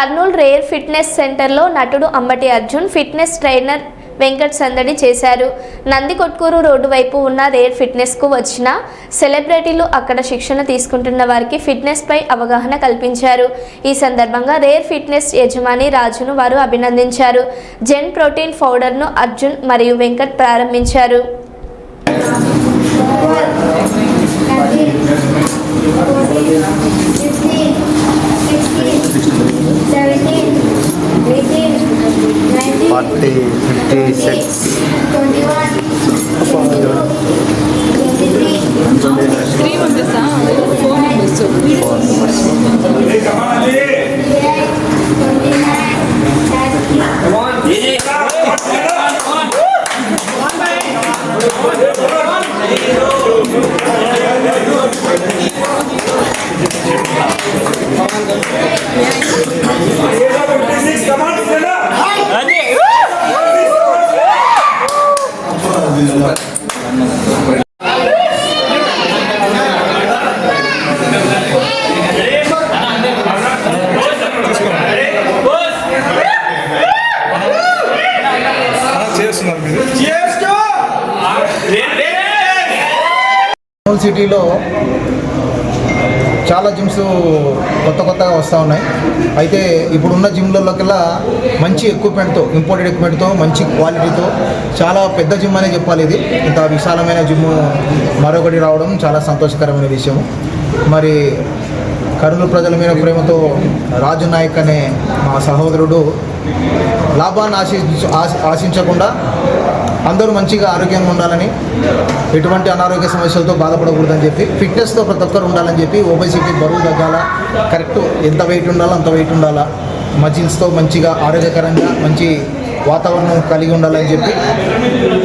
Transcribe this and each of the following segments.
Kurnool rare fitness సెంటర్లో నటుడు Ambati Arjun fitness trainer Venkat సందడి చేశారు. నందికొట్కూరు రోడ్డు వైపు ఉన్న రేర్ ఫిట్నెస్కు వచ్చిన సెలబ్రిటీలు అక్కడ శిక్షణ తీసుకుంటున్న వారికి ఫిట్నెస్పై అవగాహన కల్పించారు. ఈ సందర్భంగా రేర్ ఫిట్నెస్ యజమాని రాజును వారు అభినందించారు. జెన్ ప్రోటీన్ పౌడర్ను అర్జున్ మరియు వెంకట్ ప్రారంభించారు. 40, 56. 21. కర్నూలు సిటీలో చాలా జిమ్స్ కొత్త కొత్తగా వస్తూ ఉన్నాయి. అయితే ఇప్పుడున్న జిమ్లలోకెల్లా మంచి ఎక్విప్మెంట్తో ఇంపోర్టెడ్ ఎక్విప్మెంట్తో మంచి క్వాలిటీతో చాలా పెద్ద జిమ్ అనే చెప్పాలి ఇది. ఇంత విశాలమైన జిమ్ మరొకటి రావడం చాలా సంతోషకరమైన విషయం మరి కర్నూలు ప్రజల మీద ప్రేమతో రాజు నాయక్ అనే మా సహోదరుడు లాభాన్ని ఆశించ ఆశించకుండా అందరూ మంచిగా ఆరోగ్యంగా ఉండాలని ఎటువంటి అనారోగ్య సమస్యలతో బాధపడకూడదని చెప్పి ఫిట్నెస్తో ప్రతి ఒక్కరు ఉండాలని చెప్పి ఓబెసిటీ బరువు తగ్గాల? కరెక్ట్ ఎంత వెయిట్ ఉండాలో అంత వెయిట్ ఉండాలా? మజిల్స్తో మంచిగా ఆరోగ్యకరంగా మంచి వాతావరణం కలిగి ఉండాలని చెప్పి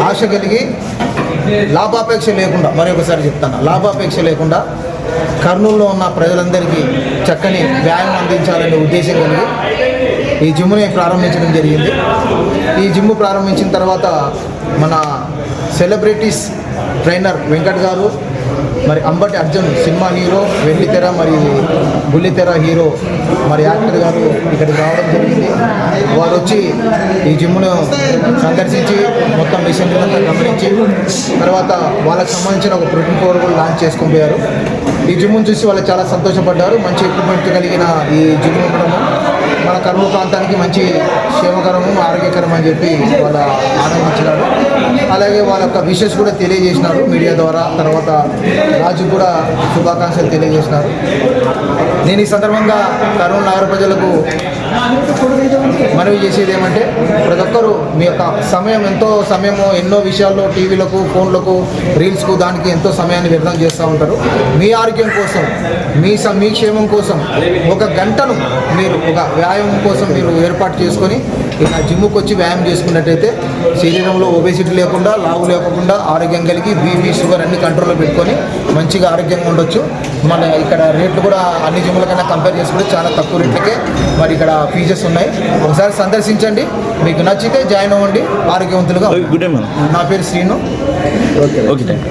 ఆశ కలిగి లాభాపేక్ష లేకుండా మరొకసారి చెప్తాను. లాభాపేక్ష లేకుండా కర్నూలులో ఉన్న ప్రజలందరికీ చక్కని వ్యాయామం అందించాలనే ఉద్దేశం కలిగి ఈ జిమ్ని ప్రారంభించడం జరిగింది. ఈ జిమ్ ప్రారంభించిన తర్వాత మన సెలబ్రిటీస్ ట్రైనర్ వెంకట్ గారు మరి అంబటి అర్జున్ సినిమా హీరో వెండితెర మరి బుల్లితెర హీరో మరి యాక్టర్ గారు ఇక్కడికి రావడం జరిగింది. వారు వచ్చి ఈ జిమ్ను సందర్శించి మొత్తం మిషన్లంతా గమనించి తర్వాత వాళ్ళకి సంబంధించిన ఒక ప్రోటీన్ పౌడర్ కూడా లాంచ్ చేసుకుని పోయారు. ఈ జిమ్ను చూసి వాళ్ళు చాలా సంతోషపడ్డారు. మంచి ఎక్విప్మెంట్ కలిగిన ఈ జిమ్ ఉండడము మన కర్నూలు ప్రాంతానికి మంచి క్షేమకరము ఆరోగ్యకరం అని చెప్పి వాళ్ళ ఆనందించినారు. అలాగే వాళ్ళ యొక్క విషెస్ కూడా తెలియజేసినారు మీడియా ద్వారా. తర్వాత రాజు కూడా శుభాకాంక్షలు తెలియజేసినారు. నేను ఈ సందర్భంగా కర్నూలు నగర ప్రజలకు మనవి చేసేది ఏమంటే ప్రతి ఒక్కరు మీ యొక్క సమయం ఎంతో సమయము ఎన్నో విషయాల్లో టీవీలకు ఫోన్లకు రీల్స్కు దానికి ఎంతో సమయాన్ని వ్యర్థం చేస్తూ ఉంటారు. మీ ఆరోగ్యం కోసం మీ మీ క్షేమం కోసం ఒక గంటను మీరు ఒక వ్యాయామం కోసం మీరు ఏర్పాటు చేసుకొని ఇలా జిమ్కి వచ్చి వ్యాయామం చేసుకున్నట్టయితే శరీరంలో ఒబేసిటీ లేకుండా లావు లేకుండా ఆరోగ్యం కలిగి బీపీ షుగర్ అన్ని కంట్రోల్లో పెట్టుకొని మంచిగా ఆరోగ్యంగా ఉండొచ్చు. మన ఇక్కడ రేట్లు కూడా అన్ని జిమ్ల కన్నా కంపేర్ చేసుకుంటే చాలా తక్కువ రేట్లకే మరి ఇక్కడ ఫీజెస్ ఉన్నాయి. ఒకసారి సందర్శించండి. మీకు నచ్చితే జాయిన్ అవ్వండి. ఆరోగ్యవంతులుగా గుడ్ నా పేరు శ్రీను. Okay thank